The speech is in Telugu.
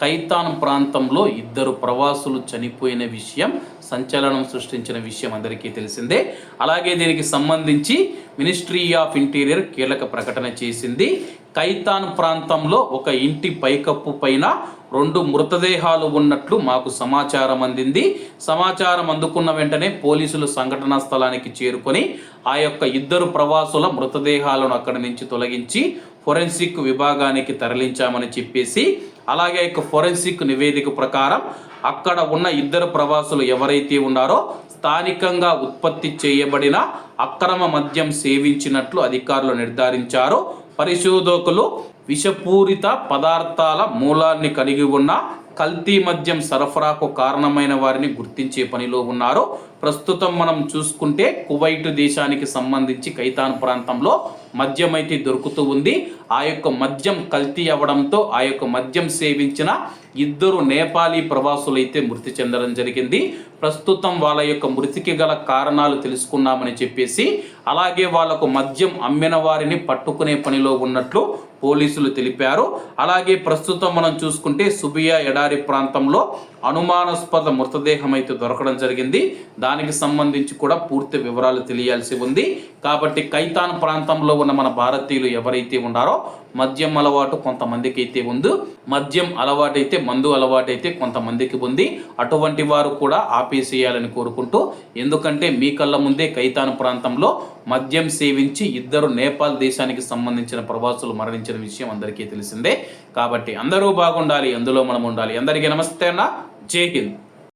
కైతాన్ ప్రాంతంలో ఇద్దరు ప్రవాసులు చనిపోయిన విషయం సంచలనం సృష్టించిన విషయం అందరికీ తెలిసిందే. అలాగే దీనికి సంబంధించి మినిస్ట్రీ ఆఫ్ ఇంటీరియర్ కీలక ప్రకటన చేసింది. కైతాన్ ప్రాంతంలో ఒక ఇంటి పైకప్పు పైన రెండు మృతదేహాలు ఉన్నట్లు మాకు సమాచారం అందింది. సమాచారం అందుకున్న వెంటనే పోలీసులు సంఘటనా స్థలానికి చేరుకొని ఆ యొక్క ఇద్దరు ప్రవాసుల మృతదేహాలను అక్కడి నుంచి తొలగించి ఫొరెన్సిక్ విభాగానికి తరలించామని చెప్పేసి అలాగే యొక్క ఫొరెన్సిక్ నివేదిక ప్రకారం అక్కడ ఉన్న ఇద్దరు ప్రవాసులు ఎవరైతే ఉన్నారో స్థానికంగా ఉత్పత్తి చేయబడిన అక్రమ మద్యం సేవించినట్లు అధికారులు నిర్ధారించారు. పరిశోధకులు విషపూరిత పదార్థాల మూలాన్ని కలిగి ఉన్న కల్తీ మద్యం సరఫరాకు కారణమైన వారిని గుర్తించే పనిలో ఉన్నారు. ప్రస్తుతం మనం చూసుకుంటే కువైట్ దేశానికి సంబంధించి కైతాన్ ప్రాంతంలో మద్యం అయితే దొరుకుతూ ఉంది. ఆ యొక్క మద్యం కల్తీ అవ్వడంతో ఆ యొక్క మద్యం సేవించిన ఇద్దరు నేపాలీ ప్రవాసులైతే మృతి చెందడం జరిగింది. ప్రస్తుతం వాళ్ళ యొక్క మృతికి గల కారణాలు తెలుసుకున్నామని చెప్పేసి అలాగే వాళ్ళకు మద్యం అమ్మిన వారిని పట్టుకునే పనిలో ఉన్నట్లు పోలీసులు తెలిపారు. అలాగే ప్రస్తుతం మనం చూసుకుంటే సుబియా ఎడారి ప్రాంతంలో అనుమానాస్పద మృతదేహం అయితే దొరకడం జరిగింది. దానికి సంబంధించి కూడా పూర్తి వివరాలు తెలియాల్సి ఉంది. కాబట్టి కైతాన్ ప్రాంతంలో ఉన్న మన భారతీయులు ఎవరైతే ఉన్నారో మద్యం అలవాటు కొంతమందికి అయితే ఉంది. మద్యం అలవాటైతే మందు అలవాటైతే కొంతమందికి ఉంది. అటువంటి వారు కూడా ఆపేసేయాలని కోరుకుంటూ ఎందుకంటే మీ కళ్ళ ముందే కైతాన్ ప్రాంతంలో మద్యం సేవించి ఇద్దరు నేపాల్ దేశానికి సంబంధించిన ప్రవాసులు మరణించిన విషయం అందరికీ తెలిసిందే. కాబట్టి అందరూ బాగుండాలి అందులో మనం ఉండాలి. అందరికీ నమస్తే అన్న. జై హింద్